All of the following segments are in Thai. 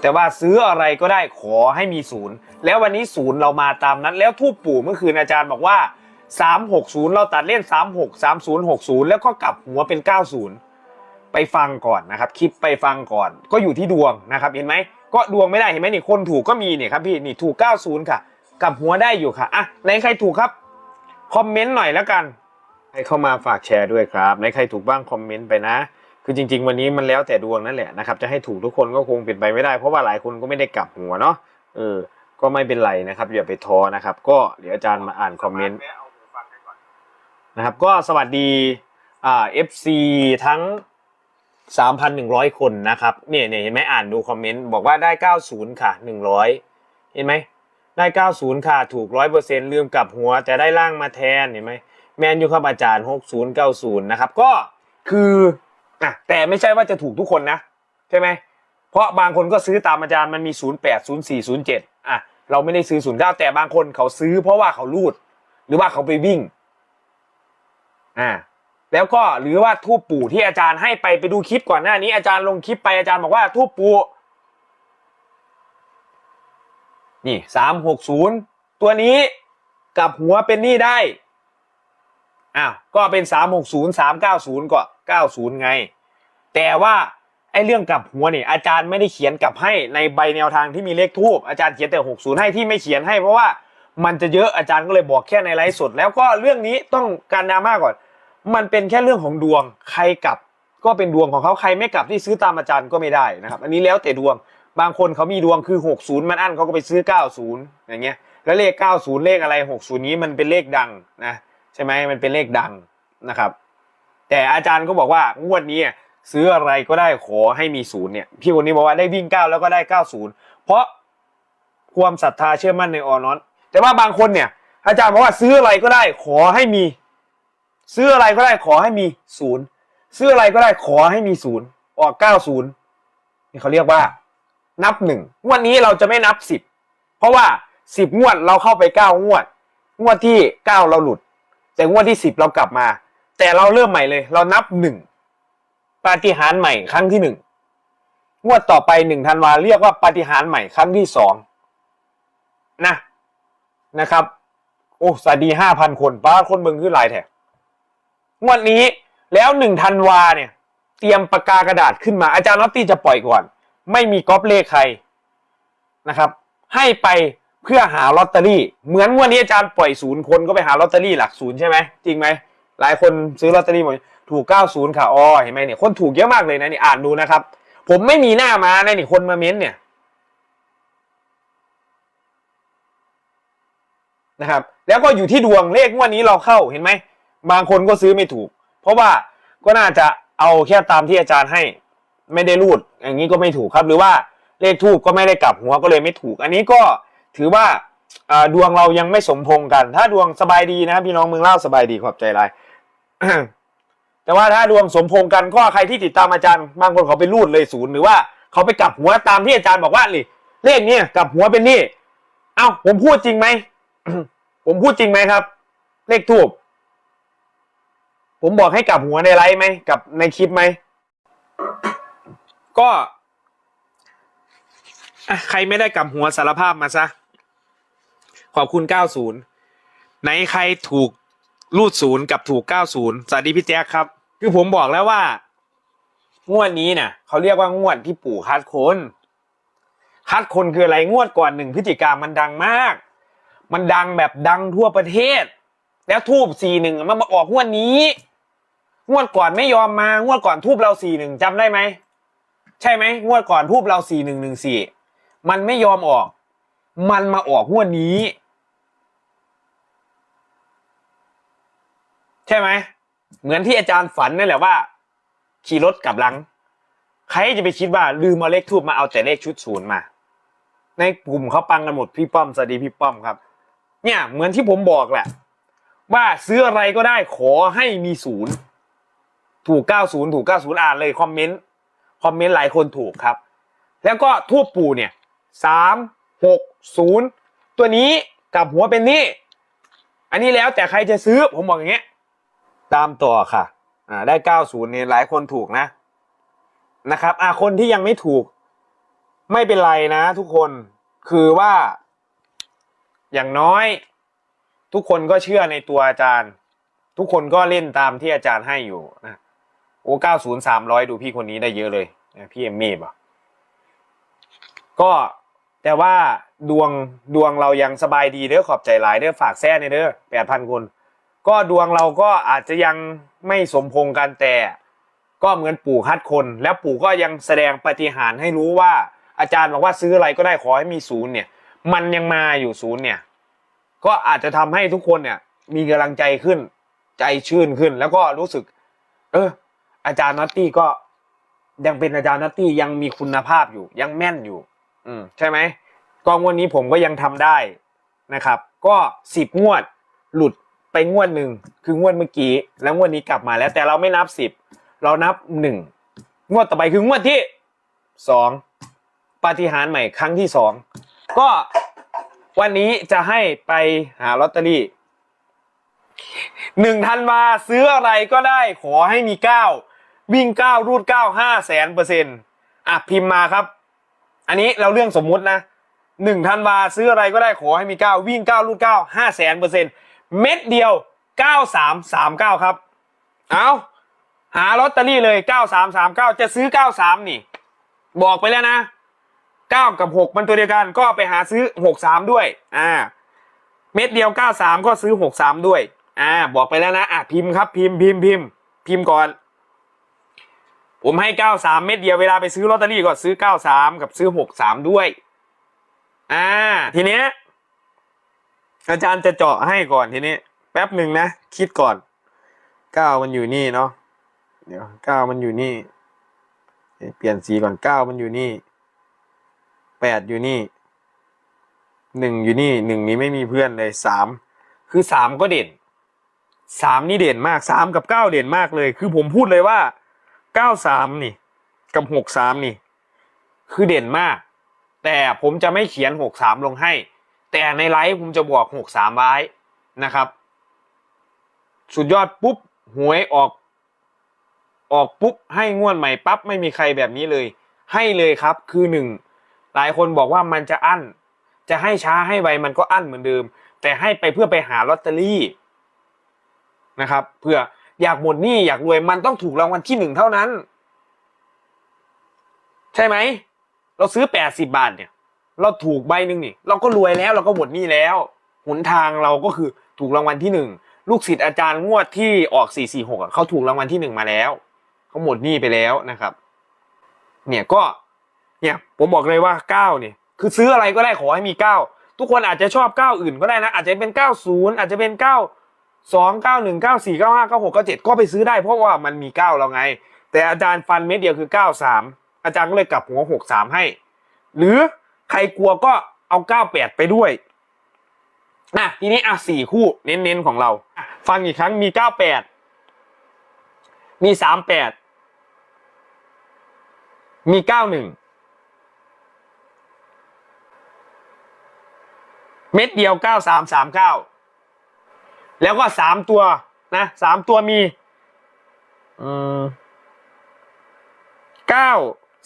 แต่ว่าซื้ออะไรก็ได้ขอให้มีศูนย์แล้ววันนี้ศูนย์เรามาตามนั้น แล้วทูปปู่เมื่อคืนอาจารย์บอกว่า 360 เราตัดเล่น 36 30 60 แล้วก็กลับหัวเป็น 90 ไปฟังก่อนนะครับคลิปไปฟังก่อน ก็อยู่ที่ดวงนะครับเห็นไหมก็ดวงไม่ได้เห็นไหมนี่คนถูกก็มีเนี่ยครับพี่นี่ถูก 90 ค่ะ กลับหัวได้อยู่ค่ะอะไหนใครถูกครับคอมเมนต์หน่อยแล้วกันให้เข้ามาฝากแชร์ด้วยครับไหนใครถูกบ้างคอมเมนต์ไปนะ คือจริง ๆ วันนี้มันแล้วแต่ดวงนั่นแหละนะครับ จะให้ถูกทุกคนก็คงเป็นไปไม่ได้ เพราะว่าหลายคนก็ไม่ได้กลับหัวเนาะเออ ก็ไม่เป็นไรนะครับอย่าไปท้อนะครับ ก็เดี๋ยวอาจารย์มาอ่านคอมเมนต์นะครับ ก็สวัสดีอ่า FC ทั้ง3,100คนนะครับเนี่ยเนี่ยเห็นไหมอ่านดูคอมเมนต์บอกว่าได้90ค่ะ100เห็นไหมได้90ค่ะถูก100%ลืมกลับหัวแต่ได้ล่างมาแทนเห็นไหมแมนยูครับอาจารย์60 90นะครับก็คือ อะแต่ไม่ใช่ว่าจะถูกทุกคนนะ ใช่ไหมเพราะบางคนก็ซื้อตามอาจารย์มันมี 08 04 07อะเราไม่ได้ซื้อ09แต่บางคนเขาซื้อเพราะว่าเขารูด หรือว่าเขาไปวิ่งอ่าแล้วก็หรือว่าทูปปู่ที่อาจารย์ให้ไปไปดูคลิปก่อนหน้านี้อาจารย์ลงคลิปไปอาจารย์บอกว่าทูปปู่นี่สามหกศูนย์ตัวนี้กับหัวเป็นนี่ได้อ้าวก็เป็นสามหกศูนย์สามเก้าศูนย์ก็ เก้าศูนย์ไง แต่ว่าไอ้เรื่องกลับหัวเนี่ยอาจารย์ไม่ได้เขียนกลับให้ในใบแนวทางที่มีเลขทูบอาจารย์เขียนแต่หกศูนย์ให้ที่ไม่เขียนให้เพราะว่ามันจะเยอะอาจารย์ก็เลยบอกแค่ในไลฟ์สดแล้วก็เรื่องนี้ต้องการดราม่าก่อน มันเป็นแค่เรื่องของดวงใครกลับก็เป็นดวงของเขาใครไม่กลับที่ซื้อตามอาจารย์ก็ไม่ได้นะครับอันนี้แล้วแต่ดวงบางคนเขามีดวงคือ 60 มันอั้นเขาก็ไปซื้อ 90 อย่างเงี้ยแล้วเลข 90 เลขอะไร 60 นี้มันเป็นเลขดังนะใช่ไหมมันเป็นเลขดังนะครับ แต่อาจารย์ก็บอกว่างวดนี้ซื้ออะไรก็ได้ขอให้มีศูนย์เนี่ยพี่คนนี้บอกว่าได้วิ่ง9แล้วก็ได้90เพราะความศรัทธาเชื่อมั่นในออนอนแต่ว่าบางคนเนี่ย อาจารย์บอกว่าซื้ออะไรก็ได้ขอให้มี ซื้ออะไรก็ได้ขอให้มีศูนย์ซื้ออะไรก็ได้ขอให้มีศูนย์ออกเก้าศูนย์นี่เขาเรียกว่า นับหนึ่งงวดนี้เราจะไม่นับสิบเพราะว่าสิบงวดเราเข้าไปเก้างวด งวดที่เก้าเราหลุด แต่งวดที่สิบเรากลับมา แต่เราเริ่มใหม่เลย เรานับหนึ่งปาฏิหาริย์ใหม่ครั้งที่หนึ่งงวดต่อไปหนึ่งธันวาเรียกว่าปาฏิหาริย์ใหม่ครั้งที่สองนะนะครับ โอ้สวัสดีห้าพันคนป้าคนเบิ่งคือหลายแถงวดนี้แล้วหนึ่งธันวาเนี่ย เตรียมปากกากระดาษขึ้นมาอาจารย์นอตตี้จะปล่อยก่อน ไม่มีก๊อปเลขใครนะครับ ให้ไปเพื่อหาลอตเตอรี่ เหมือนงวันนี้อาจารย์ปล่อยศูนย์คนก็ไปหาลอตเตอรี่หลักศูนย์ใช่ไหมจริงไหม หลายคนซื้อลอตเตอรี่หมดถูก 90 ค่ะอ๋อเห็นไหมเนี่ยคนถูกเยอะมากเลยนะนี่อ่านดูนะครับ ผมไม่มีหน้ามานะนี่คนมาเม้นเนี่ยนะครับแล้วก็อยู่ที่ดวงเลขงวดนี้เราเข้าเห็นไหมบางคนก็ซื้อไม่ถูก เพราะว่าก็น่าจะเอาแค่ตามที่อาจารย์ให้ ไม่ได้รูด อย่างนี้ก็ไม่ถูกครับ หรือว่าเลขทูบก็ไม่ได้กลับหัวก็เลยไม่ถูก อันนี้ก็ถือว่าดวงเรายังไม่สมพงกัน ถ้าดวงสบายดีนะครับพี่น้องเมืองเล่าสบายดีขอบใจหลาย แต่ว่าถ้าดวงสมพงกันก็ใครที่ติดตามอาจารย์บางคนเขาไปรูดเลยศูนย์หรือว่าเขาไปกลับหัวตามที่อาจารย์บอกว่านี่เลขเนี้กลับหัวเป็นนี่เอ้าผมพูดจริงไหมผมพูดจริงไหมครับ เลขทูบผมบอกให้กลับหัวในไลฟ์ไหมกับในคลิปไหมก็ใครไม่ได้กลับหัวสารภาพมาซะขอบคุณ 90 ไหนใครถูก รูดศูนย์กับถูก90สวัสดีพี่แจ๊คครับ คือผมบอกแล้วว่า งวดนี้เนี่ยเขาเรียกว่างวดที่ปู่คัดคนคัดคนคืออะไรงวดก่อนหนึ่งพฤศจิกามันดังมาก มันดังแบบดังทั่วประเทศ แล้วทูบสี่หนึ่งมันมาออกงวดนี้ งวดก่อนไม่ยอมมางวดก่อนทูบเราสี่หนึ่งจำได้ไหมใช่ไหมงวดก่อนทูบเราสี่หนึ่งหนึ่งสี่มันไม่ยอมออก มันมาออกงวดนี้ ใช่ไหมเหมือนที่อาจารย์ฝันนั่นแหละว่า ขี่รถกลับหลัง ใครจะไปคิดว่าลืมเอาเลขทูบมาเอาแต่เลขชุดศูนย์มา ในกลุ่มเขาปังกันหมดพี่ป้อมสวัสดีพี่ป้อมครับ เนี่ยเหมือนที่ผมบอกแหละ ว่าซื้ออะไรก็ได้ขอให้มีศูนย์ถูก 90 ถูก 90 อ่านเลยคอมเมนต์คอมเมนต์หลายคนถูกครับ แล้วก็ทูบปูเนี่ย 3 6 0 ตัวนี้กับหัวเป็นนี่ อันนี้แล้วแต่ใครจะซื้อผมบอกอย่างเงี้ย ตามต่อค่ะ อ่า ได้90เนี่ยหลายคนถูกนะ นะครับ อ่าคนที่ยังไม่ถูก ไม่เป็นไรนะ ทุกคนคือว่า อย่างน้อย ทุกคนก็เชื่อในตัวอาจารย์ ทุกคนก็เล่นตามที่อาจารย์ให้อยู่นะโอ้เก้าศูนย์สามร้อยดูพี่คนนี้ได้เยอะเลยนะพี่เอมมี่ป่ะก็แต่ว่าดวงดวงเรายังสบายดีเด้อขอบใจหลายเด้อฝากแซ่ในเด้อแปดพันคน ก็ดวงเราก็อาจจะยังไม่สมพงกันแต่ ก็เหมือนปู่ฮัดคน แล้วปู่ก็ยังแสดงปฏิหารให้รู้ว่า อาจารย์บอกว่าซื้ออะไรก็ได้ขอให้มีศูนย์เนี่ย มันยังมาอยู่ศูนย์เนี่ย ก็อาจจะทำให้ทุกคนเนี่ย มีกำลังใจขึ้น ใจชื่นขึ้น แล้วก็รู้สึก เออ อาจารย์นัตตี้ก็ยังเป็นอาจารย์นัตตี้ยังมีคุณภาพอยู่ ยังแม่นอยู่ อืมใช่ไหมกองวันนี้ผมก็ยังทำได้นะครับ ก็สิบงวดหลุด ไปงวดหนึ่งคืองวดเมื่อกี้ แล้วงวดนี้กลับมาแล้ว แต่เราไม่นับสิบเรานับหนึ่งงวดต่อไปคืองวดที่สองปาฏิหาริย์ใหม่ครั้งที่สองก็วันนี้จะให้ไปหาลอตเตอรี่หนึ่งธันวาซื้ออะไรก็ได้ขอให้มีเก้าวิ่งเก้ารูดเก้าห้าแสนเปอร์เซ็นต์อะพิมพ์มาครับ อันนี้เราเรื่องสมมุตินะหนึ่งธันวาซื้ออะไรก็ได้ขอให้มีเก้าวิ่งเก้ารูดเก้าห้าแสนเปอร์เซ็นต์ เม็ดเดียวเก้าสามสามเก้าครับ เอาหาลอตเตอรี่เลยเก้าสามสามเก้าจะซื้อเก้าสามนี่ บอกไปแล้วนะเก้ากับหกมันตัวเดียวกัน ก็ไปหาซื้อหกสามด้วย อ่า เม็ดเดียวเก้าสามก็ซื้อหกสามด้วย อ่า บอกไปแล้วนะ อะพิมพ์ครับ พิมพ์พิมพ์พิมพ์พิมพ์ก่อน ผมให้เก้าสามเม็ดเดียว เวลาไปซื้อลอตเตอรี่ก็ซื้อเก้าสามกับซื้อหกสามด้วย อ่า ทีเนี้ย อาจารย์จะเจาะให้ก่อนทีนี้ แป๊บหนึ่งนะ คิดก่อนเก้ามันอยู่นี่เนาะเดี๋ยวเก้ามันอยู่นี่ เปลี่ยนสีก่อนเก้ามันอยู่นี่แปดอยู่นี่หนึ่งอยู่นี่หนึ่งนี้ไม่มีเพื่อนเลยสามคือสามก็เด่นสามนี่เด่นมากสามกับเก้าเด่นมากเลย คือผมพูดเลยว่าเก้าสามนี่ กับหกสามนี่ คือเด่นมาก แต่ผมจะไม่เขียนหกสามลงให้ แต่ในไลฟ์ผมจะบอกหกสามไว้นะครับ สุดยอดปุ๊บหวยออก ออกปุ๊บให้งวดใหม่ปั๊บไม่มีใครแบบนี้เลย ให้เลยครับคือหนึ่งหลายคนบอกว่ามันจะอั้น จะให้ช้าให้ไวมันก็อั้นเหมือนเดิม แต่ให้ไปเพื่อไปหาลอตเตอรี่นะครับเพื่ออยากหมดหนี้อยากรวยมันต้องถูกรางวัลที่หนึ่งเท่านั้น ใช่ไหม เราซื้อแปดสิบาทเนี่ย เราถูกใบหนึ่งนี่ เราก็รวยแล้วเราก็หมดหนี้แล้วหนทางเราก็คือถูกรางวัลที่หนึ่งลูกศิษย์อาจารย์งวดที่ออกสี่สี่หกเขาถูกรางวัลที่หนึ่งมาแล้วเขาหมดหนี้ไปแล้วนะครับ เนี่ยก็เนี่ยผมบอกเลยว่าเก้าเนี่ยคือซื้ออะไรก็ได้ขอให้มีเก้าทุกคนอาจจะชอบเก้าอื่นก็ได้นะ อาจจะเป็นเก้าศูนย์อาจจะเป็นเก้าสองเก้าหนึ่งเก้าสี่เก้าห้าเก้าหกเก้าเจ็ดก็ไปซื้อได้เพราะว่ามันมีเก้าแล้วไง แต่อาจารย์ฟันเม็ดเดียวคือเก้าสามอาจารย์ก็เลยกลับหัวหกสามให้ หรือ ใครกลัวก็เอาเก้าแปดไปด้วยอะทีนี้อะสี่คู่เน้นๆของเรา ฟังอีกครั้งมีเก้าแปดมีสามแปดมีเก้าหนึ่งเม็ดเดียวเก้าสามสามเก้าแล้วก็สามตัวนะสามตัวมีเก้า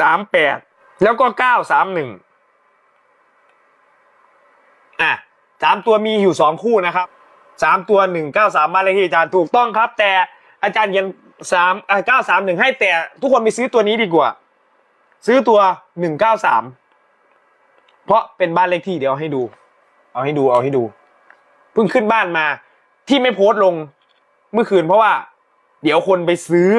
สามแปดแล้วก็เก้าสามหนึ่ง อะสามตัวมีอยู่สองคู่นะครับสามตัวหนึ่งเก้าสามมาเลยที่อาจารย์ถูกต้องครับ แต่อาจารย์ยังสามเก้าสามหนึ่งให้แต่ทุกคนไปซื้อตัวนี้ดีกว่า ซื้อตัวหนึ่งเก้าสามเพราะเป็นบ้านเลขที่เดี๋ยวให้ดู เอาให้ดูเอาให้ดูเพิ่งขึ้นบ้านมา ที่ไม่โพสต์ลงเมื่อคืน เพราะว่า เดี๋ยวคนไปซื้อ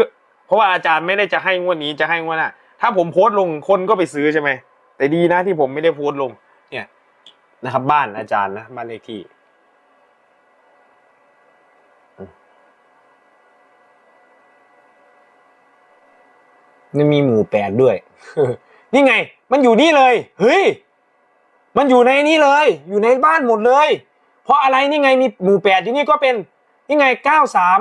เพราะว่าอาจารย์ไม่ได้จะให้งวดนี้จะให้งวดหน้าถ้าผมโพสต์ลงคนก็ไปซื้อใช่ไหมแต่ดีนะที่ผมไม่ได้โพสต์ลง เนี่ย นะครับ บ้านอาจารย์นะ บ้านเลขที่นี่มีหมู่แปดด้วย นี่ไง มันอยู่นี่เลย เฮ้ย มันอยู่ในนี้เลย อยู่ในบ้านหมดเลย เพราะอะไรนี่ไงมีหมู่แปดที่นี่ก็เป็น นี่ไงเก้าสาม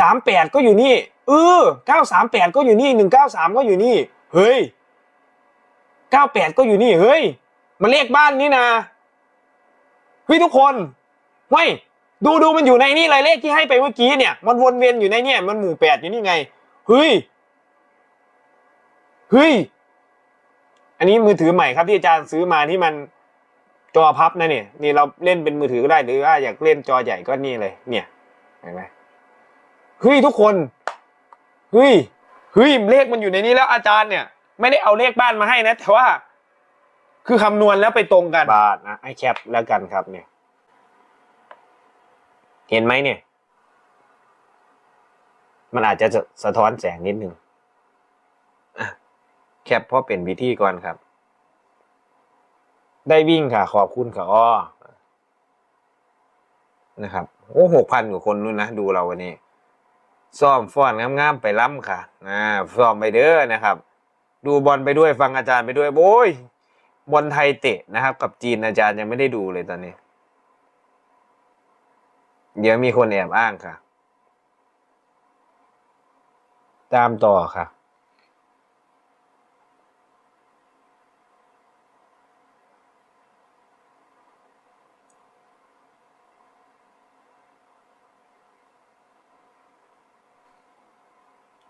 สามแปดก็อยู่นี่ เออเก้าสามแปดก็อยู่นี่หนึ่งเก้าสามก็อยู่นี่ เฮ้ยเก้าแปดก็อยู่นี่ เฮ้ย มันเลขบ้านนี่นะเฮ้ยทุกคนเฮ้ยดูดูมันอยู่ในนี่เลยเลขที่ให้ไปเมื่อกี้เนี่ย มันวนเวียนอยู่ในเนี่ย มันหมู่แปดอยู่นี่ไงเฮ้ยเฮ้ยอันนี้มือถือใหม่ครับที่อาจารย์ซื้อมาที่มันจอพับนะเนี่ยนี่เราเล่นเป็นมือถือก็ได้หรือว่าอยากเล่นจอใหญ่ก็นี่เลย เนี่ยเห็นไหมเฮ้ยทุกคนเฮ้ยเฮ้ยเลขมันอยู่ในนี้แล้วอาจารย์เนี่ย ไม่ได้เอาเลขบ้านมาให้นะ แต่ว่า คือคำนวณแล้วไปตรงกันบาทนะให้แคปแล้วกันครับเนี่ย เห็นไหมเนี่ย มันอาจจะสะท้อนแสงนิดนึงแคปเพราะเป็นวิธีก่อนครับ ได้วิ่งค่ะ ขอบคุณค่ะอ้อนะครับโอ้หกพันกว่าคนนู่นนะ ดูเราวันนี้ซ่อมฟ้อนงามๆไปล้ำค่ะอ่าซ่อมไปเด้อนะครับ ดูบอลไปด้วยฟังอาจารย์ไปด้วยโอ้ย บอลไทยเตะนะครับ กับจีนอาจารย์ยังไม่ได้ดูเลยตอนนี้ เดี๋ยวมีคนแอบอ้างค่ะ ตามต่อค่ะ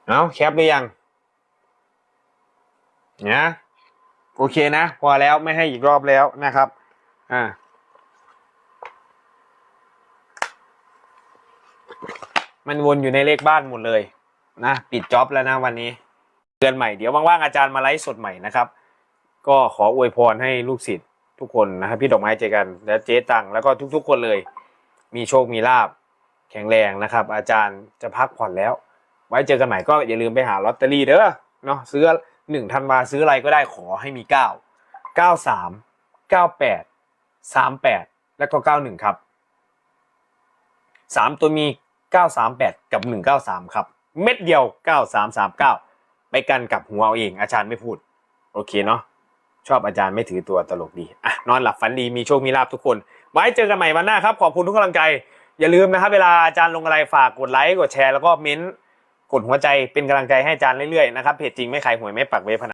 เอาแคปหรือยังเนะ โอเคนะ พอแล้วไม่ให้อีกรอบแล้วนะครับ อ่า มันวนอยู่ในเลขบ้านหมดเลยนะ ปิดจ็อบแล้วนะวันนี้เดือนใหม่เดี๋ยวว่างๆอาจารย์มาไลฟ์สดใหม่นะครับ ก็ขออวยพรให้ลูกศิษย์ทุกคนนะครับพี่ดอกไม้เจอกันและเจ๊ตังแล้วก็ทุกๆคนเลย มีโชคมีลาบแข็งแรงนะครับ อาจารย์จะพักผ่อนแล้ว ไว้เจอกันใหม่ก็อย่าลืมไปหาลอตเตอรี่เด้อเนาะซื้อ หนึ่งธันวาซื้ออะไรก็ได้ขอให้มีเก้าเก้าสามเก้าแปดสามแปดแล้วก็เก้าหนึ่งครับสามตัวมีเก้าสามแปดกับหนึ่งเก้าสามครับ เม็ดเดียวเก้าสามสามเก้าไปกันกับหัวเอาเองอาจารย์ไม่พูด โอเคเนาะชอบอาจารย์ไม่ถือตัวตลกดีอะนอนหลับฝันดีมีโชคมีลาบทุกคน ไว้เจอกันใหม่วันหน้าครับ ขอบคุณทุกกำลังใจ อย่าลืมนะครับ เวลาอาจารย์ลงอะไรฝากกดไลค์กดแชร์แล้วก็เม้นต์ กดหัวใจเป็นกำลังใจให้อาจารย์เรื่อยๆนะครับเพจจริงไม่ขายหวยไม่ปักเว็บพนัน